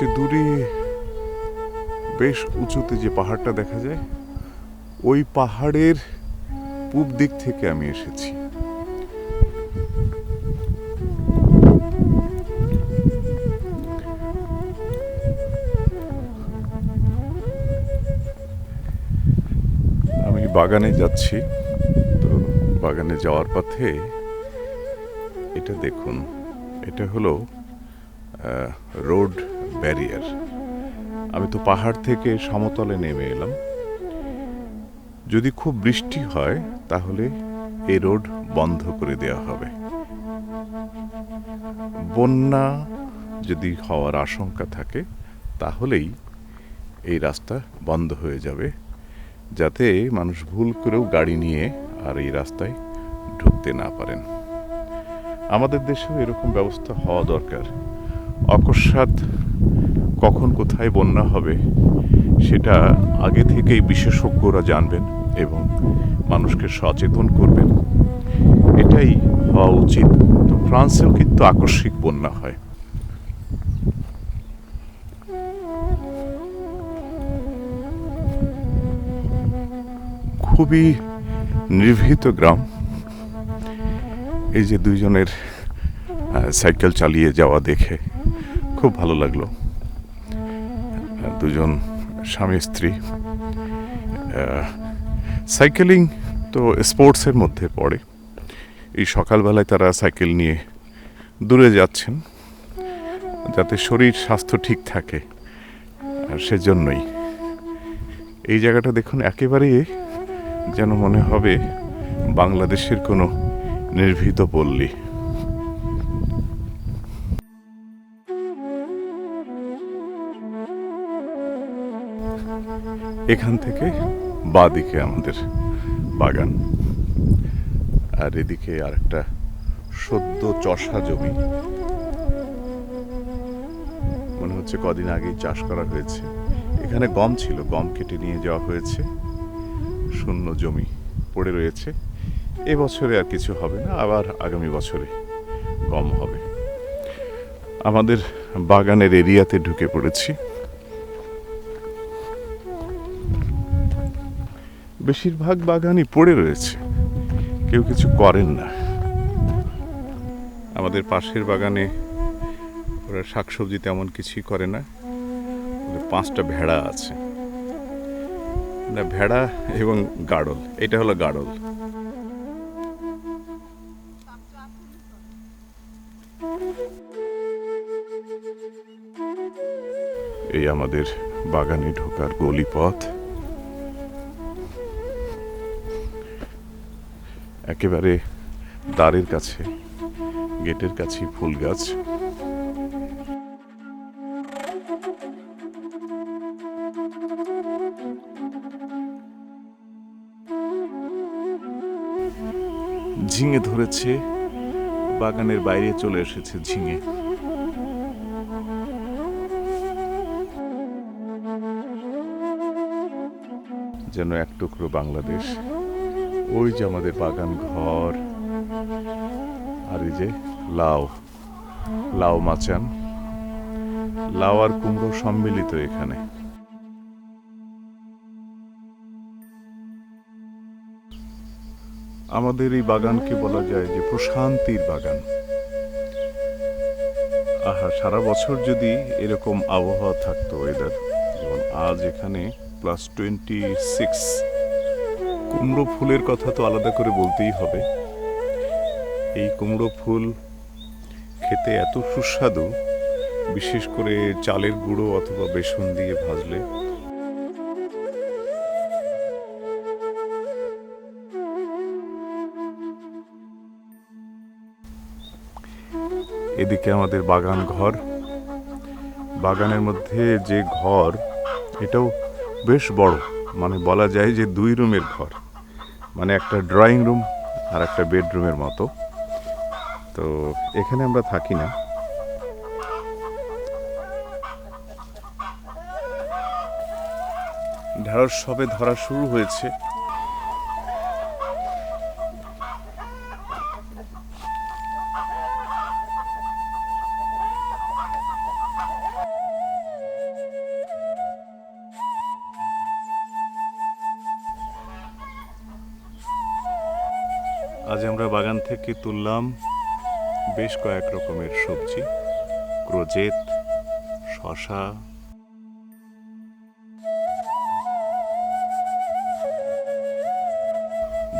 যে দূরে বেশ উঁচুতে যে পাহাড়টা দেখা যায়, ওই পাহাড়ের পূব দিক থেকে আমি এসেছি। আমি বাগানে যাচ্ছি, তো বাগানে যাওয়ার পথে এটা দেখুন, এটা হলো রোড ব্যারিয়ার আমি তো পাহাড় থেকে সমতলে নেমে এলাম। যদি খুব বৃষ্টি হয়, তাহলে এই রোড বন্ধ করে দেওয়া হবে। বন্যা যদি হওয়ার আশঙ্কা থাকে, তাহলেই এই রাস্তা বন্ধ হয়ে যাবে, যাতে মানুষ ভুল করেও গাড়ি নিয়ে আর এই রাস্তায় ঢুকতে না পারেন। আমাদের দেশেও এরকম ব্যবস্থা হওয়া দরকার। অকস্মাৎ কখন কোথায় বন্যা হবে, সেটা আগে থেকেই বিশেষজ্ঞরা জানবেন এবং মানুষকে সচেতন করবেন। এটাই হওয়া উচিত। তো ফ্রান্সেও কিন্তু আকস্মিক বন্যা হয়। খুবই নির্ভীত গ্রাম। এই যে দুইজনের সাইকেল চালিয়ে যাওয়া দেখে খুব ভালো লাগল। দুজন স্বামী, স্ত্রী। সাইকেলিং তো স্পোর্টসের মধ্যে পড়ে। এই সকালবেলায় তারা সাইকেল নিয়ে দূরে যাচ্ছেন, যাতে শরীর, স্বাস্থ্য ঠিক থাকে। আর সেজন্যই। এই জায়গাটা দেখুন একেবারেই যেন মনে হবে বাংলাদেশের কোনো নির্ভীত পল্লী। এখান থেকে বাদিকে আমাদের বাগান। আর এদিকে আরেকটা সদ্য চষা জমি। মনে হচ্ছে কদিন আগেই চাষ করা হয়েছে। এখানে গম ছিল, গম কেটে নিয়ে যাওয়া হয়েছে। শূন্য জমি পড়ে রয়েছে। এবছরে আর কিছু হবে না, আবার আগামী বছরে গম হবে। আমাদের বাগানের এরিয়াতে ঢুকে পড়েছি। বেশিরভাগ বাগানই পড়ে রয়েছে। কেউ কিছু করেন না। আমাদের পাশের বাগানে ওরা শাকসবজি তেমন কিছুই করে না। পাঁচটা ভেড়া আছে। না, ভেড়া এবং গাড়ল। এটা হলো গাড়ল। এই আমাদের বাগানে ঢোকার গলিপথ। একেবারে দ্বারের কাছে, গেটের কাছেই ফুল গাছ। ঝিঙে ধরেছে, বাগানের বাইরে চলে এসেছে ঝিঙে। যেন এক টুকরো বাংলাদেশ। ওই যে আমাদের বাগান ঘর। আর এই যে লাউ লাউ মাচান। লাউ আর কুমড়ো সম্মিলিত এখানে। আমাদের এই বাগানকে বলা যায় যে প্রশান্তির বাগান। আহা, সারা বছর যদি এরকম আবহাওয়া থাকতো ওয়েদার যেমন আজ এখানে প্লাস টোয়েন্টি সিক্স কুমড়ো ফুলের কথা তো আলাদা করে বলতেই হবে। এই কুমড়ো ফুল খেতে এত সুস্বাদু, বিশেষ করে চালের গুঁড়ো অথবা বেসন দিয়ে ভাজলে। এদিকে আমাদের বাগান ঘর। বাগানের মধ্যে যে ঘর, এটাও বেশ বড়। মানে বলা যায় যে দুই রুমের ঘর। মানে একটা ড্রয়িং রুম আর একটা বেডরুমের মতো। তো এখানে আমরা থাকি না। ঢেঁড়স সবে ধরা শুরু হয়েছে। আজ আমরা বাগান থেকে তুললাম বেশ কয়েক রকমের সবজি ক্রোজেট শশা।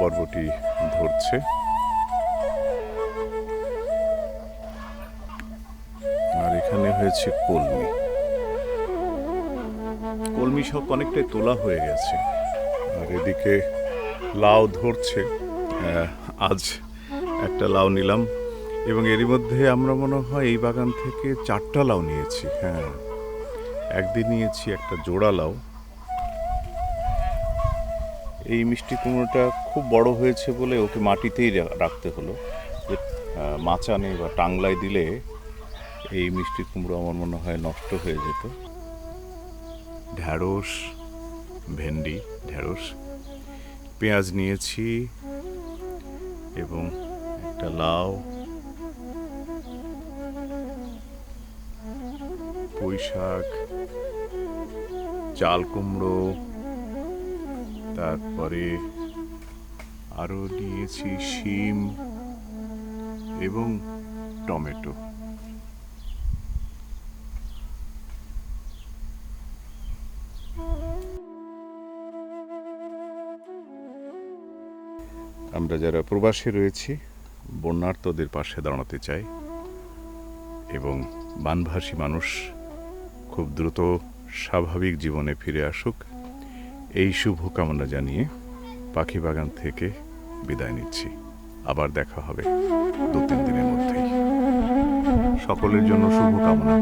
বরবটি ধরছে। আর এখানে হয়েছে কলমি। কলমি সব অনেকটাই তোলা হয়ে গেছে। আর এদিকে লাউ ধরছে। আজ একটা লাউ নিলাম। এবং এরই মধ্যে আমরা মনে হয় এই বাগান থেকে চারটা লাউ নিয়েছি হ্যাঁ। একদিন নিয়েছি একটা জোড়া লাউ। এই মিষ্টি কুমড়োটা খুব বড় হয়েছে বলে ওকে মাটিতেই রাখতে হলো। মাচানে বা টাংলায় দিলে এই মিষ্টি কুমড়ো আমার মনে হয় নষ্ট হয়ে যেত। ঢ্যাঁড়স, ভেন্ডি, ঢ্যাঁড়স, পেঁয়াজ নিয়েছি এবং একটা লাউ পুঁই শাক চাল কুমড়ো তারপরে আরও নিয়েছি শিম এবং টমেটো। আমরা যারা প্রবাসী রয়েছি, বন্যার্তদের পাশে দাঁড়াতে চাই এবং বানভাসী মানুষ খুব দ্রুত স্বাভাবিক জীবনে ফিরে আসুক, এই শুভকামনা জানিয়ে পাখি বাগান থেকে বিদায় নিচ্ছি। আবার দেখা হবে দু তিন দিনের মধ্যেই। সকলের জন্য শুভকামনা।